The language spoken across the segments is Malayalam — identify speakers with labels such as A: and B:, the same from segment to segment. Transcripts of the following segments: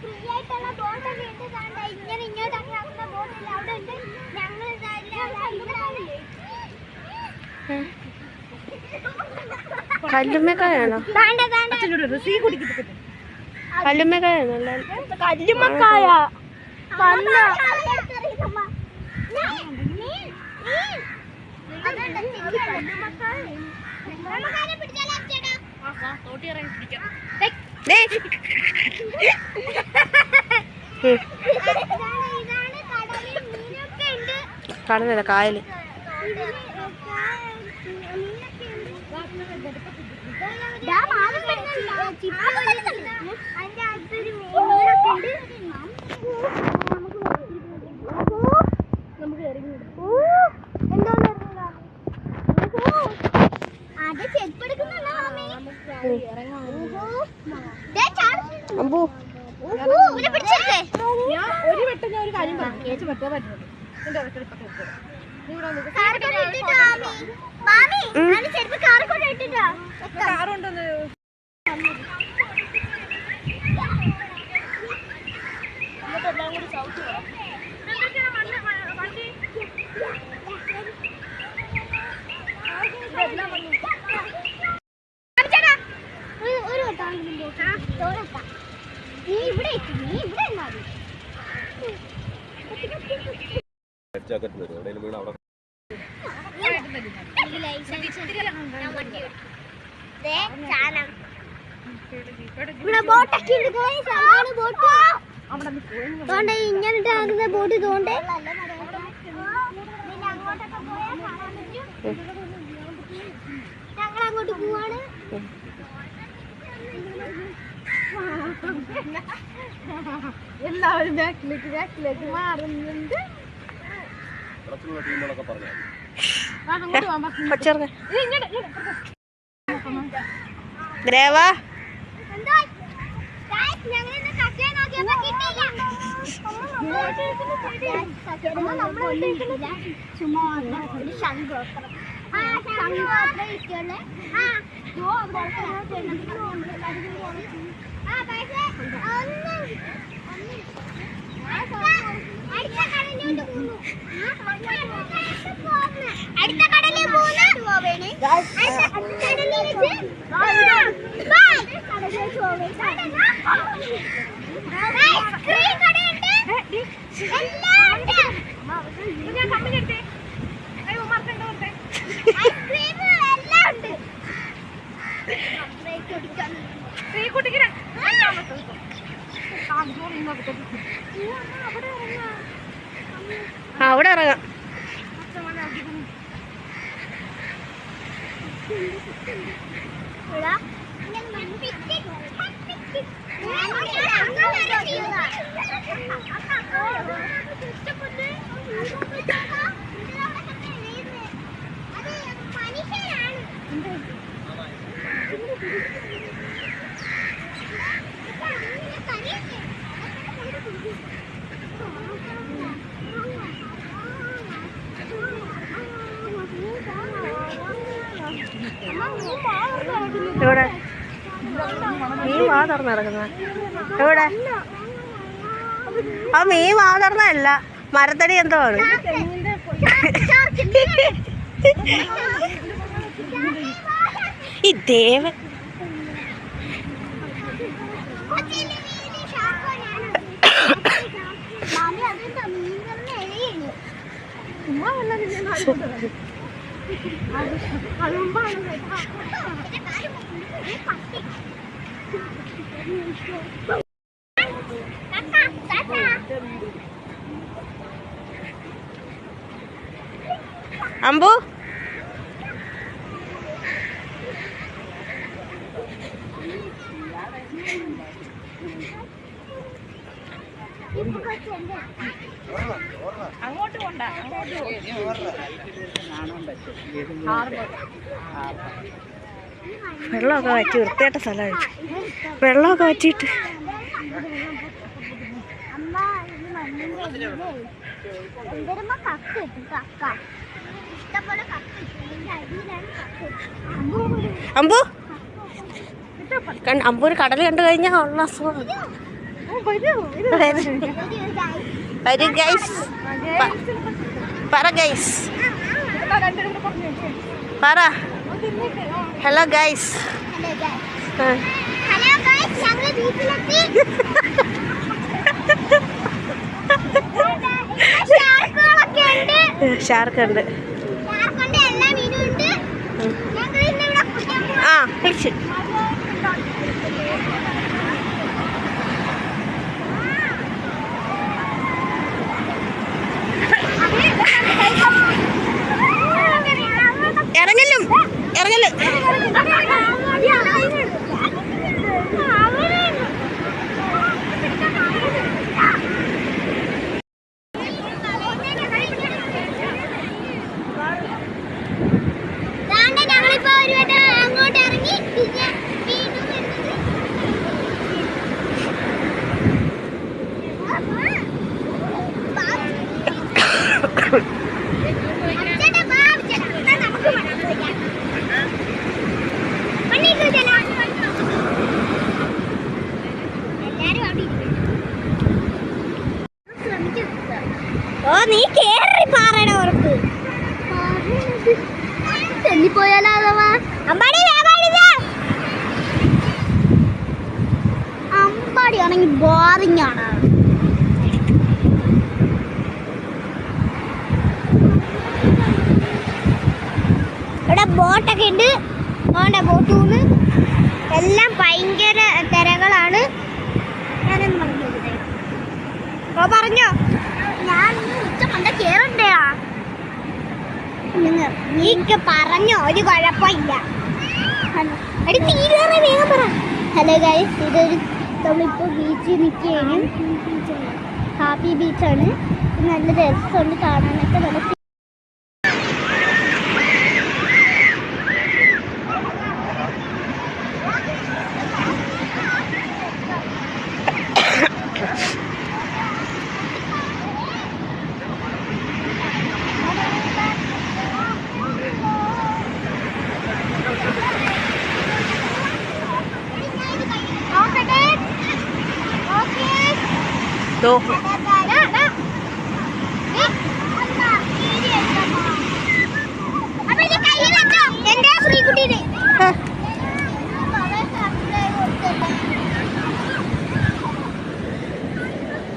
A: ഫ്രീ ആയിട്ടുള്ള ബോട്ടൊക്കെ ഉണ്ട് കണ്ട? ഇങ്ങനെ ഇങ്ങോട്ട് അങ്ങ് ആക്കുന്ന ബോട്ടില്ല അവിടെ ഉണ്ട്. ഞങ്ങൾ
B: കല്ലുമ്മക്കായാണോ? കല്ലുമ്മക്കായാണോ?
A: കല്ലുമ്മക്കായ.
B: തോട്ടി ഇറങ്ങി
A: ഇതാണ്
B: കാണുന്നില്ല കായൽ.
A: അതിന്റെ അടുത്തൊരു മീനൊക്കെ ഉണ്ട്. ഇങ്ങോട്ട്. ഇവിടെ നീ ഇവിടെ എത്തി.
C: ജാക്കറ്റ് വരും. എവിടെയെങ്കിലും വീണ് അവിടെ
A: ബോട്ട് തോണ്ട ഇങ്ങനെ ആകുന്ന ബോട്ട് തോണ്ടേ ഞങ്ങൾ അങ്ങോട്ട് പോവാണ്.
D: എല്ലാവരും ബാക്കിലേക്ക് ബാക്കിലേക്ക് മാറുന്നുണ്ട്.
C: പുറത്തുള്ള ടീമുകളൊക്കെ പറഞ്ഞു
D: ആ, അങ്ങോട്ട് പോകാം, വാ.
B: കൊച്ചെറുക്ക
D: ഇത് ഇങ്ങോട്ട്, ഇങ്ങോട്ട്.
B: ഗ്രേവാ
A: എന്തോ guys, ഞങ്ങളിന്ന് കക്കയെ നോക്കിയപ്പോ കിട്ടിയില്ല. നമ്മൾ കിട്ടിയില്ല. ചുമ്മാ വന്ന ഒരു ശംഖ് മാത്രം. ആ, ശംഖ് മാത്രമേ കിട്ടിയുള്ളൂ. ആ, ആ, പക്ഷേ ഐസ്ക്രീം
D: കുട്ടിക്ക് ര-
A: ആ.
D: ആ, ചോറ് ഇങ്ങോട്ട് തട്ടി.
A: അവിടെ ഇറങ്ങാം.
B: ആ അവിടെ ഇറങ്ങാം
A: ഇവിടെ ഇങ്ങനെ മൺപിച്ച് മൺപിച്ച് ഞാൻ അങ്ങനെ വരെ ചെയ്യുക. ഇഷ്ടപ്പെട്ട് ഇതിലവിടെ കണ്ടേ എഴുതുന്നത്. അത് മനുഷ്യരാണ്. ഇതൊക്കെ അങ്ങനെ കരയല്ലേ?
B: എവിടെ മീൻ വാ തുറന്ന് കിടക്കുന്ന എവിടെ? ആ മീൻ വാ തുറന്നല്ല മരത്തടി എന്തോ ആണ്. ഈ ദേവൻ.
D: കൊണ്ട്.
B: അമ്പു?
D: അങ്ങോട്ട് പോണ്ട അങ്ങോട്ട്
B: വെള്ളമൊക്കെ വറ്റി വൃത്തിയായിട്ട സ്ഥലമാണ് വെള്ളമൊക്കെ വറ്റിയിട്ട്. അമ്പു? അമ്പൂര് കടൽ കണ്ടു കഴിഞ്ഞാൽ ഉള്ള അസുഖം. വരൂ ഗൈസ് പറ. ഗൈസ് പറ. ഹലോ ഗൈസ് ഷാർക്ക് ഉണ്ട്. ആ
A: എല്ലാ ബോട്ടൊക്കെ ഉണ്ട് അതുകൊണ്ട് ബോട്ടൂന്ന് എല്ലാം ഭയങ്കര തിരകളാണ്. ഞാനൊന്ന് പറഞ്ഞോ. ഞാൻ ഉച്ച പണ്ട കേറണ്ടേ? നീക്ക് പറഞ്ഞോ. ഒരു കുഴപ്പമില്ല. അടി വേഗം പറ. ഹലോ ഗൈസ് ഇതൊരു നമ്മളിപ്പോൾ ബീച്ചിൽ നിൽക്കുകയാണ്. ഹാപ്പി ബീച്ചാണ് നല്ല രസമുണ്ട് കാണാനൊക്കെ. നല്ല
B: ദോ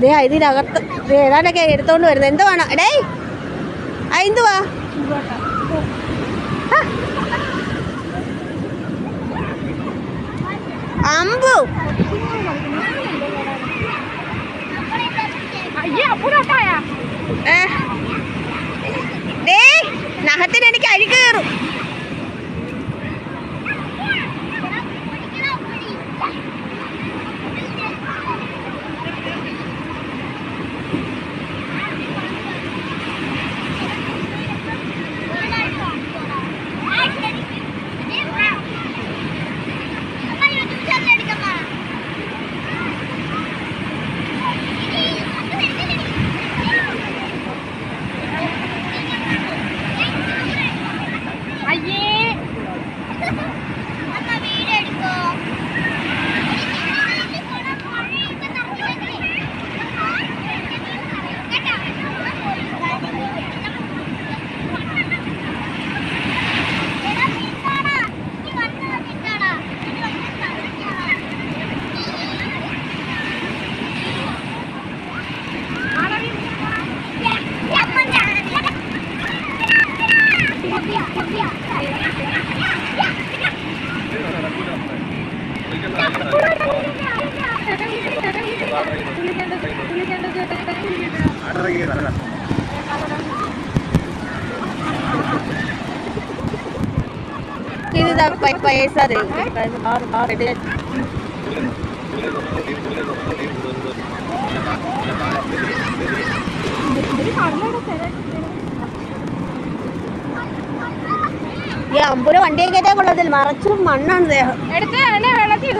B: ദേ ഇതിനകത്ത് ഏതാണ്ടൊക്കെ എടുത്തോണ്ട് വരുന്നത് എന്തുവാണോ എടേ ആ എന്തുവാ അമ്പു. ഏ. ദേ നഖത്തിന് എനിക്ക് അഴുക്ക് ഇത് പൈസ ഈ അമ്പൂര് വണ്ടിയൊക്കെ കൊള്ളതിൽ മറച്ചും മണ്ണാണ് ദേഹം.
D: എടുത്ത് വെള്ളത്തിൽ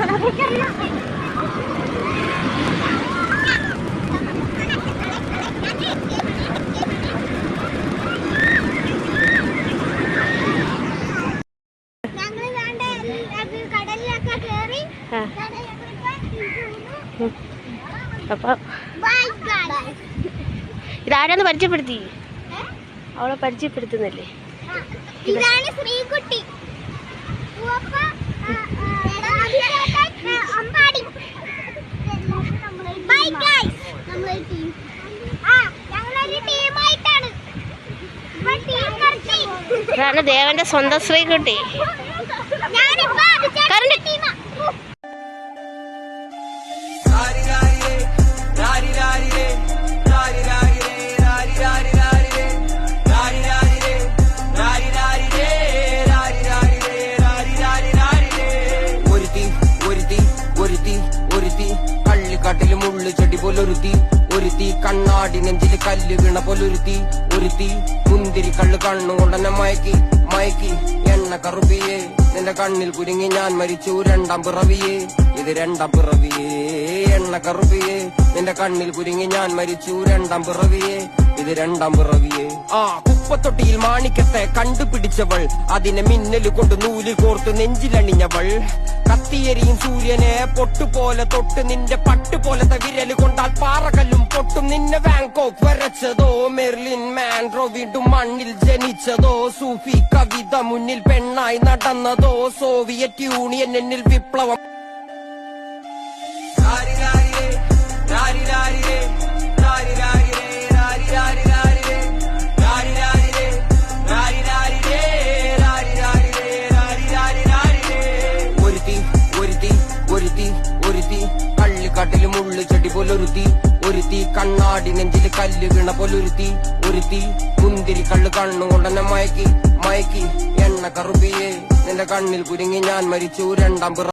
B: ഇതാരാന്ന് പരിചയപ്പെടുത്തി? അവളെ പരിചയപ്പെടുത്തുന്നല്ലേ?
A: ഇതാണ് ശ്രീകുട്ടി. ഉവ്വപ്പ, ആ, ആ, അഭിലാഷേട്ടൻ, ആ,
E: മുള്ളു ചെടി പോലൊരുത്തി ഒരുത്തി കണ്ണാടി നെഞ്ചിൽ കല്ല് വീണ പോലൊരുത്തി ഒരുത്തി മുന്തിരി കള്ളു കണ്ണുകൊണ്ടെന്നെ മയക്കി മയക്കി. എണ്ണ കറുപ്പിയേ നിന്റെ കണ്ണിൽ കുരുങ്ങി ഞാൻ മരിച്ചു രണ്ടാം പിറവിയേ. ഇത് രണ്ടാം പിറവിയേ എണ്ണ കറുപ്പിയേ നിന്റെ കണ്ണിൽ കുരുങ്ങി ഞാൻ മരിച്ചു രണ്ടാം പിറവിയേ. ഇത് രണ്ടാം പിറവിയെ. ആ കുപ്പത്തൊട്ടിയിൽ മാണിക്കത്തെ കണ്ടുപിടിച്ചവൾ അതിനെ മിന്നൽ കൊണ്ട് നൂൽ കോർത്ത് നെഞ്ചിലണിഞ്ഞവൾ. കത്തിയരിയും സൂര്യനെ പൊട്ടുപോലെ തൊട്ട് നിന്റെ പട്ട് പോലത്തെ വിരൽ കൊണ്ടാൽ പാറകല്ലും പൊട്ടും നിന്നെ ബാങ്കോക്ക് വരച്ചതോ മെർലിൻ മാൻഡ്രോ വീണ്ടും മണ്ണിൽ ജനിച്ചതോ സൂഫി കവിത മുന്നിൽ പെണ്ണായി നടന്നതോ സോവിയറ്റ് യൂണിയൻ എന്നിൽ വിപ്ലവം പോലൊരുത്തി ഒരുത്തി കണ്ണാടി നെഞ്ചിൽ കല്ല് വീണ പോലൊരുത്തി ഒരുത്തി മുന്തിരി കള്ളു ഉടനെ മയക്കി മയക്കി എണ്ണ കറുപ്പിയെ. നിന്റെ കണ്ണിൽ കുരുങ്ങി ഞാൻ മരിച്ചു രണ്ടാം